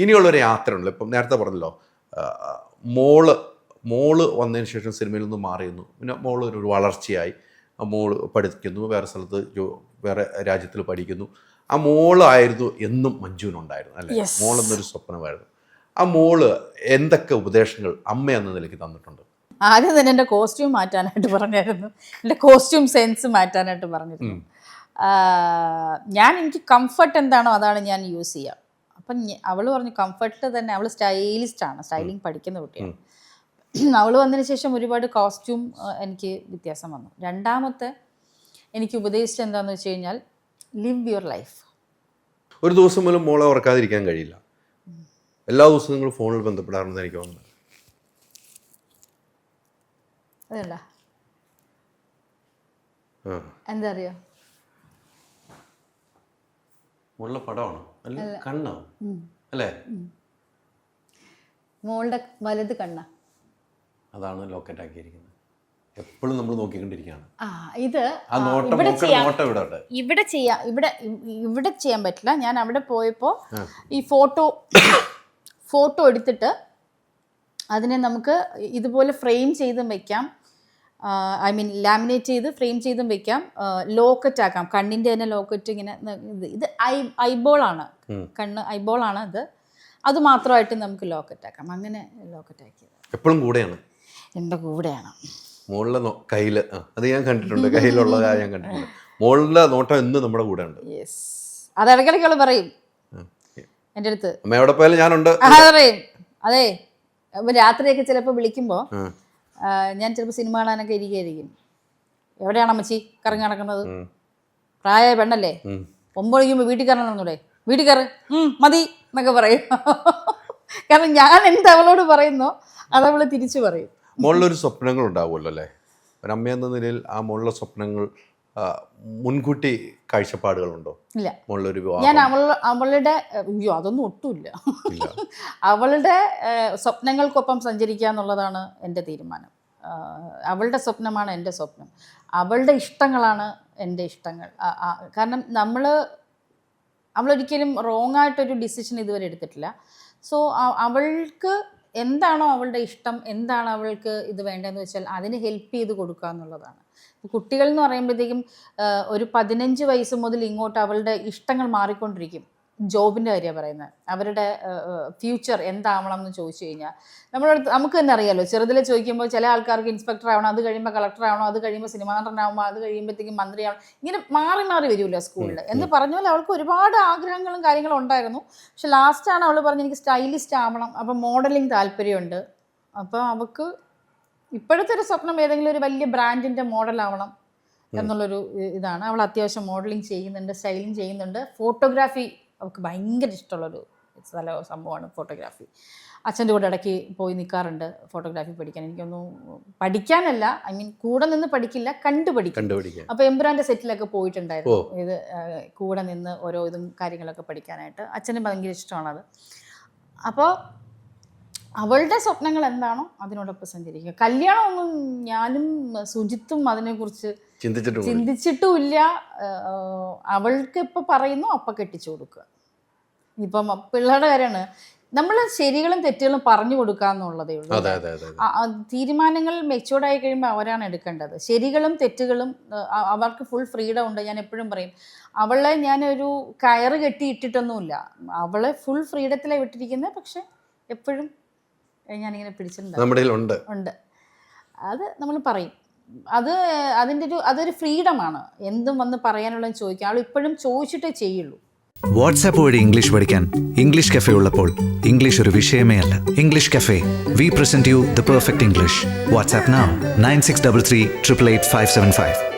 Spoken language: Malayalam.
ഇനിയുള്ളൊരു യാത്രയുണ്ടല്ലോ. ഇപ്പം നേരത്തെ പറഞ്ഞല്ലോ മോൾ മോൾ വന്നതിന് ശേഷം സിനിമയിൽ നിന്ന് മാറിയുന്നു പിന്നെ മോൾ ഒരു വളർച്ചയായി. ആ മോൾ പഠിക്കുന്നു വേറെ സ്ഥലത്ത് ജോ- വേറെ രാജ്യത്തിൽ പഠിക്കുന്നു. ആ മോളായിരുന്നു എന്നും മഞ്ജുവിനുണ്ടായിരുന്നു അല്ലേ? മോളെന്നൊരു മോൾ എന്നൊരു സ്വപ്നമായിരുന്നു. ആ മോൾ എന്തൊക്കെ ഉപദേശങ്ങൾ അമ്മ എന്ന നിലയ്ക്ക് തന്നിട്ടുണ്ട്? ആദ്യം തന്നെ എന്റെ കോസ്റ്റ്യൂം മാറ്റാനായിട്ട് പറഞ്ഞായിരുന്നു. എന്റെ കോസ്റ്റ്യൂം സെൻസ് മാറ്റാനായിട്ട് പറഞ്ഞിരുന്നു. ഞാൻ എനിക്ക് കംഫർട്ട് എന്താണോ അതാണ് ഞാൻ യൂസ് ചെയ്യുക അപ്പം അവൾ പറഞ്ഞു കംഫർട്ടിൽ തന്നെ. അവൾ സ്റ്റൈലിസ്റ്റ് ആണ് സ്റ്റൈലിംഗ് പഠിക്കുന്ന കുട്ടിയാണ്. അവൾ വന്നതിന് ശേഷം ഒരുപാട് കോസ്റ്റ്യൂം എനിക്ക് വ്യത്യാസം വന്നു. രണ്ടാമത്തെ എനിക്ക് ഉപദേശിച്ചത് എന്താണെന്ന് വെച്ച് കഴിഞ്ഞാൽ ലിവ് യുവർ ലൈഫ് ഒരു ദിവസം പോലും മോളെ ഉറക്കാതിരിക്കാൻ കഴിയില്ല. എല്ലാ ദിവസവും നിങ്ങൾ ഫോണിൽ ബന്ധപ്പെടാറുണ്ടെന്ന് എനിക്ക് തോന്നുന്നു. അതല്ല. എന്താ അറിയോ? മോളുടെ പടമാണോ? അല്ല കണ്ണോ? അല്ലേ? മോളുടെ വലത് കണ്ണ. അതാണ് ലോക്കറ്റ് ആക്കിയിരിക്കുന്നത്. എപ്പോഴും നമ്മൾ നോക്കിക്കൊണ്ടിരിക്കുകയാണ്. ഇത് ഇവിടെ ചെയ്യാം. ഇവിടെ ചെയ്യാം. ഇവിടെ ഇവിടെ ചെയ്യാൻ പറ്റില്ല. ഞാൻ അവിടെ പോയപ്പോൾ ഈ ഫോട്ടോ ഫോട്ടോ എടുത്തിട്ട് അതിനെ നമുക്ക് ഇതുപോലെ ഫ്രെയിം ചെയ്തും വെക്കാം. ഐ മീൻ ലാമിനേറ്റ് ചെയ്ത് ഫ്രെയിം ചെയ്തും വെക്കാം. ലോക്കറ്റ് ആക്കാം. കണ്ണിന്റെ തന്നെ ലോക്കറ്റ് ഇങ്ങനെ ഇത് ഐ ഐബോളാണ് ആണ്. കണ്ണ് ഐബോളാണ് ഇത് അത്. മാത്രമായിട്ട് നമുക്ക് ലോക്കറ്റ് ആക്കാം. അങ്ങനെ ലോക്കറ്റ് ആക്കിയത്. എപ്പോഴും കൂടെയാണ്? എന്റെ കൂടെയാണ്. മോളുടെ നോ- കയ്യിൽ അത് ഞാൻ കണ്ടിട്ടുണ്ട്. കയ്യിലുള്ള ഞാൻ കണ്ടിട്ടുണ്ട്. മോളുടെ നോട്ടം എന്ന് നമ്മുടെ കൂടെ ഉണ്ട്. യെസ് അത് ഇടയ്ക്കിടയ്ക്ക് പറയും. എന്റെ അടുത്ത്. അമ്മ എവിടെ പോയാലും ഞാനുണ്ട്. ആ, പറയും. അതെ. രാത്രിയൊക്കെ ചിലപ്പോൾ വിളിക്കുമ്പോൾ. ഞാൻ ചിലപ്പോൾ സിനിമ കാണാനൊക്കെ ഇരിക്കുകയായിരിക്കും എവിടെയാണ് അമ്മച്ചി കറങ്ങി നടക്കുന്നത്. പ്രായമായ പെണ്ണല്ലേ. ഒമ്പത് വീട്ടിൽ കയറണമെന്നൂടെ വീട്ടിൽ കയറ്. മതി എന്നൊക്കെ പറയും. കാരണം ഞാൻ എന്ത് അവളോട് പറയുന്നോ അത് അവൾ തിരിച്ചു പറയും. മോളിലൊരു സ്വപ്നങ്ങൾ ഉണ്ടാവുമല്ലോ അല്ലേ? ഒരമ്മ എന്ന നിലയിൽ ആ മോളിലെ സ്വപ്നങ്ങൾ മുൻകൂട്ടി കാഴ്ചപ്പാടുകളുണ്ടോ? ഇല്ല. മോളിലൊരു ഞാൻ അവൾ അവളുടെ അയ്യോ അതൊന്നും ഒട്ടുമില്ല. അവളുടെ സ്വപ്നങ്ങൾക്കൊപ്പം സഞ്ചരിക്കുക എന്നുള്ളതാണ് എന്റെ തീരുമാനം. അവളുടെ സ്വപ്നമാണ് എന്റെ സ്വപ്നം. അവളുടെ ഇഷ്ടങ്ങളാണ് എന്റെ ഇഷ്ടങ്ങൾ. കാരണം നമ്മൾ അവളൊരിക്കലും റോങ് ആയിട്ടൊരു ഡിസിഷൻ ഇതുവരെ എടുത്തിട്ടില്ല. സോ അവൾക്ക് എന്താണോ അവളുടെ ഇഷ്ടം എന്താണ് അവൾക്ക് ഇത് വേണ്ടതെന്ന് വെച്ചാൽ അതിന് ഹെൽപ്പ് ചെയ്ത് കൊടുക്കുക എന്നുള്ളതാണ്. കുട്ടികൾ എന്ന് പറയുമ്പോഴത്തേക്കും ഒരു പതിനഞ്ച് വയസ്സ് മുതൽ ഇങ്ങോട്ട് അവളുടെ ഇഷ്ടങ്ങൾ മാറിക്കൊണ്ടിരിക്കും. ജോബിന്റെ കാര്യമാണ് പറയുന്നത്. അവരുടെ ഫ്യൂച്ചർ എന്താവണം എന്ന് ചോദിച്ചു കഴിഞ്ഞാൽ നമ്മളടുത്ത് നമുക്ക് തന്നെ അറിയാലോ ചെറുതിൽ ചോദിക്കുമ്പോൾ ചില ആൾക്കാർക്ക് ഇൻസ്പെക്ടർ ആവണം അത് കഴിയുമ്പോൾ കളക്ടർ ആവണം അത് കഴിയുമ്പോൾ സിനിമാ നടനാവുമ്പോൾ അത് കഴിയുമ്പോഴത്തേക്കും മന്ത്രിയാവണം ഇങ്ങനെ മാറി മാറി വരുമല്ലോ സ്കൂളിൽ എന്ന് പറഞ്ഞ പോലെ അവൾക്ക് ഒരുപാട് ആഗ്രഹങ്ങളും കാര്യങ്ങളും ഉണ്ടായിരുന്നു. പക്ഷെ ലാസ്റ്റാണ് അവൾ പറഞ്ഞ് എനിക്ക് സ്റ്റൈലിസ്റ്റ് ആവണം അപ്പം മോഡലിംഗ് താല്പര്യമുണ്ട്. അപ്പോൾ അവൾക്ക് ഇപ്പോഴത്തെ ഒരു സ്വപ്നം ഏതെങ്കിലും ഒരു വലിയ ബ്രാൻഡിന്റെ മോഡലാവണം എന്നുള്ളൊരു ഇതാണ്. അവൾ അത്യാവശ്യം മോഡലിംഗ് ചെയ്യുന്നുണ്ട് സ്റ്റൈലിംഗ് ചെയ്യുന്നുണ്ട്. ഫോട്ടോഗ്രാഫി അവൾക്ക് ഭയങ്കര ഇഷ്ടമുള്ളൊരു സ്ഥല സംഭവമാണ് ഫോട്ടോഗ്രാഫി. അച്ഛന്റെ കൂടെ ഇടയ്ക്ക് പോയി നിൽക്കാറുണ്ട് ഫോട്ടോഗ്രാഫി പഠിക്കാൻ. എനിക്കൊന്നും പഠിക്കാനല്ല ഐ മീൻ കൂടെ നിന്ന് പഠിക്കില്ല കണ്ടു പഠിക്കും. അപ്പോൾ എംബ്രാന്റെ സെറ്റിലൊക്കെ പോയിട്ടുണ്ടായിരുന്നു. ഇത് കൂടെ നിന്ന് ഓരോ ഇതും കാര്യങ്ങളൊക്കെ പഠിക്കാനായിട്ട്. അച്ഛന് ഭയങ്കര ഇഷ്ടമാണത്. അപ്പോൾ അവളുടെ സ്വപ്നങ്ങൾ എന്താണോ അതിനോടൊപ്പം സഞ്ചരിക്കുക. കല്യാണം ഒന്നും ഞാനും സുജിത്തും അതിനെക്കുറിച്ച് ചിന്തിച്ചിട്ടും ചിന്തിച്ചിട്ടുമില്ല. അവൾക്ക് ഇപ്പം പറയുന്നു അപ്പം കെട്ടിച്ചു കൊടുക്കുക. ഇപ്പം പിള്ളേരുടെ കാര്യമാണ്. നമ്മൾ ശരികളും തെറ്റുകളും പറഞ്ഞു കൊടുക്കുക എന്നുള്ളതേ ഉള്ളൂ തീരുമാനങ്ങൾ മെച്ചുവേർഡ് ആയി കഴിയുമ്പോൾ അവരാണ് എടുക്കേണ്ടത്. ശരികളും തെറ്റുകളും അവർക്ക് ഫുൾ ഫ്രീഡം ഉണ്ട്. ഞാൻ എപ്പോഴും പറയും അവളെ ഞാനൊരു കയറ് കെട്ടി ഇട്ടിട്ടൊന്നുമില്ല അവളെ ഫുൾ ഫ്രീഡത്തിലാണ് വിട്ടിരിക്കുന്നത് പക്ഷെ എപ്പോഴും ഞാനിങ്ങനെ പിടിച്ചിട്ടുണ്ട്. നമ്മുടെ ഉണ്ട്. ഉണ്ട്. അത് നമ്മൾ പറയും. അത് അതിന്റെ ഒരു അതൊരു ഫ്രീഡമാണ്. എന്തും വന്ന് പറയാനുള്ളത് ചോദിക്കാം. ആൾ ഇപ്പോഴും ചോദിച്ചിട്ടേ ചെയ്യുള്ളൂ. വാട്സാപ്പ് വഴി ഇംഗ്ലീഷ് പഠിക്കാൻ ഇംഗ്ലീഷ് കഫേ ഉള്ളപ്പോൾ ഇംഗ്ലീഷ് ഒരു വിഷയമേ അല്ല. English cafe. We present you the perfect English WhatsApp nine six double three triple eight five seven five